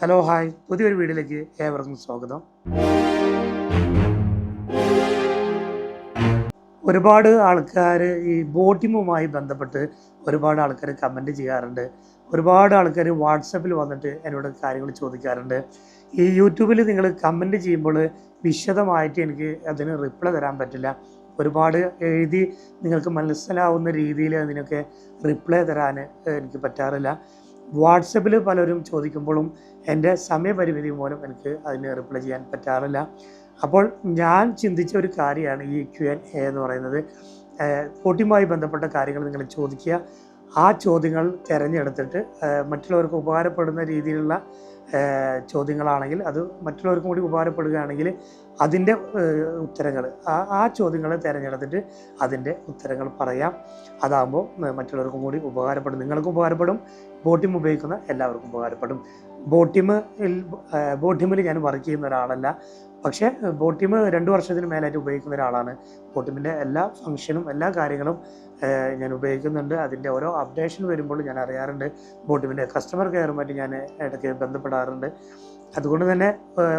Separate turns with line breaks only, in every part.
Hello hi. പുതിയൊരു വീഡിയോയിലേക്ക് ഏവർക്കും സ്വാഗതം. ഒരുപാട് ആൾക്കാർ ഈ ബോട്ടിങ്ങുമായി ബന്ധപ്പെട്ട് ഒരുപാട് ആൾക്കാർ കമന്റ് ചെയ്യാറുണ്ട്. ഒരുപാട് ആൾക്കാർ വാട്സപ്പിൽ വന്നിട്ട് എന്നോട് കാര്യങ്ങൾ ചോദിക്കാറുണ്ട്. ഈ യൂട്യൂബിൽ നിങ്ങൾ കമന്റ് ചെയ്യുമ്പോൾ വിശദമായിട്ട് എനിക്ക് അതിന് റിപ്ലൈ തരാൻ പറ്റില്ല. ഒരുപാട് എഴുതി നിങ്ങൾക്ക് മനസ്സിലാവുന്ന രീതിയിൽ അതിനൊക്കെ റിപ്ലൈ തരാൻ എനിക്ക് പറ്റാറില്ല. വാട്സപ്പിൽ പലരും ചോദിക്കുമ്പോഴും എന്റെ സമയപരിമിതി മൂലം എനിക്ക് അതിന് റിപ്ലൈ ചെയ്യാൻ പറ്റാറില്ല. അപ്പോൾ ഞാൻ ചിന്തിച്ച ഒരു കാര്യമാണ് ഈ ക്യു എൻ എ എന്ന് പറയുന്നത്. വോട്ടിങ്ങുമായി ബന്ധപ്പെട്ട കാര്യങ്ങൾ നിങ്ങൾ ചോദിക്കുക. ആ ചോദ്യങ്ങൾ തിരഞ്ഞെടുത്തിട്ട് മറ്റുള്ളവർക്ക് ഉപകാരപ്പെടുന്ന രീതിയിലുള്ള ചോദ്യങ്ങളാണെങ്കിൽ അത് മറ്റുള്ളവർക്കും കൂടി ഉപകാരപ്പെടുകയാണെങ്കിൽ അതിന്റെ ഉത്തരങ്ങൾ ആ ചോദ്യങ്ങൾ തിരഞ്ഞെടുത്തിട്ട് അതിന്റെ ഉത്തരങ്ങൾ പറയാം. അതാകുമ്പോൾ മറ്റുള്ളവർക്കും കൂടി ഉപകാരപ്പെടും. നിങ്ങൾക്കും ഉപകാരപ്പെടും. ബോട്ടിം ഉപയോഗിക്കുന്ന എല്ലാവർക്കും ഉപകാരപ്പെടും. ബോട്ടിമിൽ ബോട്ടിമിൽ ഞാൻ വർക്ക് ചെയ്യുന്ന ഒരാളല്ല. പക്ഷേ ബോട്ടിം രണ്ട് വർഷത്തിന് മേലായിട്ട് ഉപയോഗിക്കുന്ന ഒരാളാണ്. ബോട്ടിമിന്റെ എല്ലാ ഫങ്ഷനും എല്ലാ കാര്യങ്ങളും ഞാൻ ഉപയോഗിക്കുന്നുണ്ട്. അതിന്റെ ഓരോ അപ്ഡേഷൻ വരുമ്പോൾ ഞാൻ അറിയാറുണ്ട്. ബോട്ടിമിന്റെ കസ്റ്റമർ കെയറുമായിട്ട് ഞാൻ ഇടയ്ക്ക് ബന്ധപ്പെടാറുണ്ട്. അതുകൊണ്ട് തന്നെ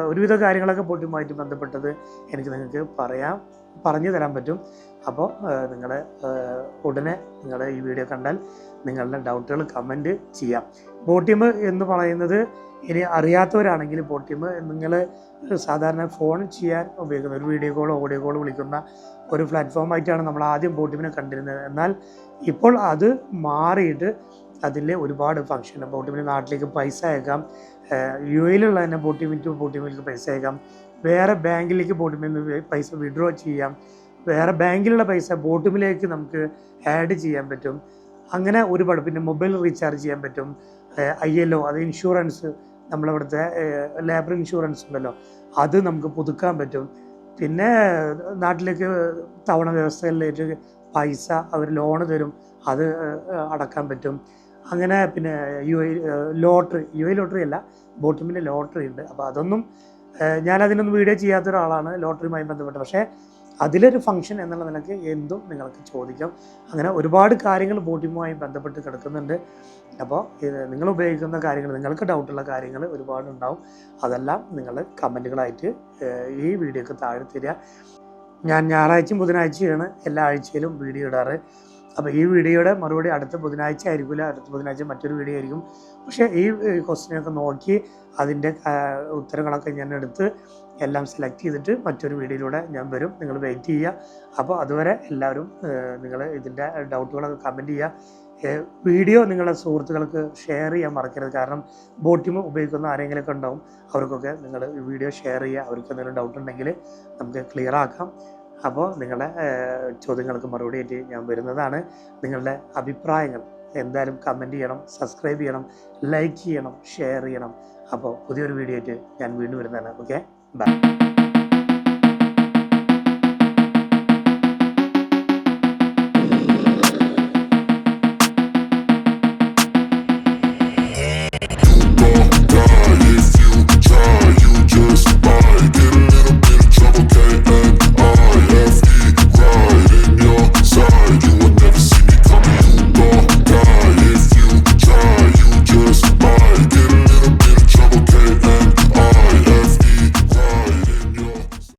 ഒരുവിധ കാര്യങ്ങളൊക്കെ പൊട്ടിയുമായിട്ട് ബന്ധപ്പെട്ടത് എനിക്ക് നിങ്ങൾക്ക് പറയാം പറഞ്ഞു തരാൻ പറ്റും. അപ്പോൾ നിങ്ങൾ ഉടനെ നിങ്ങൾ ഈ വീഡിയോ കണ്ടാൽ നിങ്ങളുടെ ഡൗട്ടുകൾ കമന്റ് ചെയ്യാം. ബോട്ടിം എന്ന് പറയുന്നത് ഇനി അറിയാത്തവരാണെങ്കിൽ ബോട്ടിം നിങ്ങൾ സാധാരണ ഫോൺ ചെയ്യാൻ ഉപയോഗിക്കുന്ന ഒരു വീഡിയോ കോൾ ഓഡിയോ കോൾ വിളിക്കുന്ന ഒരു പ്ലാറ്റ്ഫോമായിട്ടാണ് നമ്മൾ ആദ്യം ബോട്ടിമിനെ കണ്ടിരുന്നത്. എന്നാൽ ഇപ്പോൾ അത് മാറിയിട്ട് അതിൽ ഒരുപാട് ഫംഗ്ഷൻ ബോട്ടി മിൽ നാട്ടിലേക്ക് പൈസ അയക്കാം. യു എയിലുള്ള തന്നെ ബോട്ടിമിൽ ടു ബോട്ടിമിലേക്ക് പൈസ അയക്കാം. വേറെ ബാങ്കിലേക്ക് ബോട്ടി മിൽ പൈസ വിഡ്രോ ചെയ്യാം. വേറെ ബാങ്കിലുള്ള പൈസ ബോട്ടിമിലേക്ക് നമുക്ക് ആഡ് ചെയ്യാൻ പറ്റും. അങ്ങനെ ഒരുപാട്. പിന്നെ മൊബൈൽ റീചാർജ് ചെയ്യാൻ പറ്റും. ഐ എൽ ഒ അത് ഇൻഷുറൻസ് നമ്മളവിടുത്തെ ലേബർ ഇൻഷുറൻസ് ഉണ്ടല്ലോ. അത് നമുക്ക് പുതുക്കാൻ പറ്റും. പിന്നെ നാട്ടിലേക്ക് തവണ വ്യവസ്ഥകളിലേക്ക് പൈസ അവർ ലോണ് തരും. അത് അടക്കാൻ പറ്റും. അങ്ങനെ പിന്നെ U I lottery U I lottery അല്ല ബോട്ടിമിന്റെ ലോട്ടറി ഉണ്ട്. അപ്പോൾ അതൊന്നും ഞാനതിനൊന്നും വീഡിയോ ചെയ്യാത്ത ഒരാളാണ് ലോട്ടറിയുമായി ബന്ധപ്പെട്ട്. പക്ഷേ അതിലൊരു ഫംഗ്ഷൻ എന്നുള്ള നിലയ്ക്ക് എന്തും നിങ്ങൾക്ക് ചോദിക്കാം. അങ്ങനെ ഒരുപാട് കാര്യങ്ങൾ ബോട്ടിമുമായി ബന്ധപ്പെട്ട് കിടക്കുന്നുണ്ട്. അപ്പോൾ നിങ്ങൾ ഉപയോഗിക്കുന്ന കാര്യങ്ങൾ നിങ്ങൾക്ക് ഡൗട്ടുള്ള കാര്യങ്ങൾ ഒരുപാട് ഉണ്ടാവും അതെല്ലാം നിങ്ങൾ കമന്റുകളായിട്ട് ഈ വീഡിയോക്ക് താഴെ തരിക. ഞാൻ ഞായറാഴ്ചയും ബുധനാഴ്ചയാണ് എല്ലാ ആഴ്ചയിലും വീഡിയോ ഇടാറ്. അപ്പോൾ ഈ വീഡിയോയുടെ മറുപടി അടുത്ത ബുധനാഴ്ച ആയിരിക്കില്ല അടുത്ത ബുധനാഴ്ച മറ്റൊരു വീഡിയോ ആയിരിക്കും. പക്ഷേ ഈ ക്വസ്റ്റിനൊക്കെ നോക്കി അതിന്റെ ഉത്തരങ്ങളൊക്കെ ഞാൻ എടുത്ത് എല്ലാം സെലക്ട് ചെയ്തിട്ട് മറ്റൊരു വീഡിയോയിലൂടെ ഞാൻ വരും. നിങ്ങൾ വെയിറ്റ് ചെയ്യുക. അപ്പോൾ അതുവരെ എല്ലാവരും നിങ്ങൾ ഇതിന്റെ ഡൗട്ടുകളൊക്കെ കമന്റ് ചെയ്യുക. വീഡിയോ നിങ്ങളുടെ സുഹൃത്തുക്കൾക്ക് ഷെയർ ചെയ്യാൻ മറക്കരുത്. കാരണം ബോട്ടിമ് ഉപയോഗിക്കുന്ന ആരെങ്കിലുമൊക്കെ ഉണ്ടാവും. അവർക്കൊക്കെ നിങ്ങൾ വീഡിയോ ഷെയർ ചെയ്യുക. അവർക്ക് എന്തെങ്കിലും ഡൗട്ട് ഉണ്ടെങ്കിൽ നമുക്ക് ക്ലിയർ ആക്കാം. അപ്പോൾ നിങ്ങളുടെ ചോദ്യങ്ങൾക്ക് മറുപടി ആയിട്ട് ഞാൻ വരുന്നതാണ്. നിങ്ങളുടെ അഭിപ്രായങ്ങൾ എന്തായാലും കമന്റ് ചെയ്യണം സബ്സ്ക്രൈബ് ചെയ്യണം ലൈക്ക് ചെയ്യണം ഷെയർ ചെയ്യണം. അപ്പോൾ പുതിയൊരു വീഡിയോ ആയിട്ട് ഞാൻ വീണ്ടും വരുന്നതാണ്. Okay bye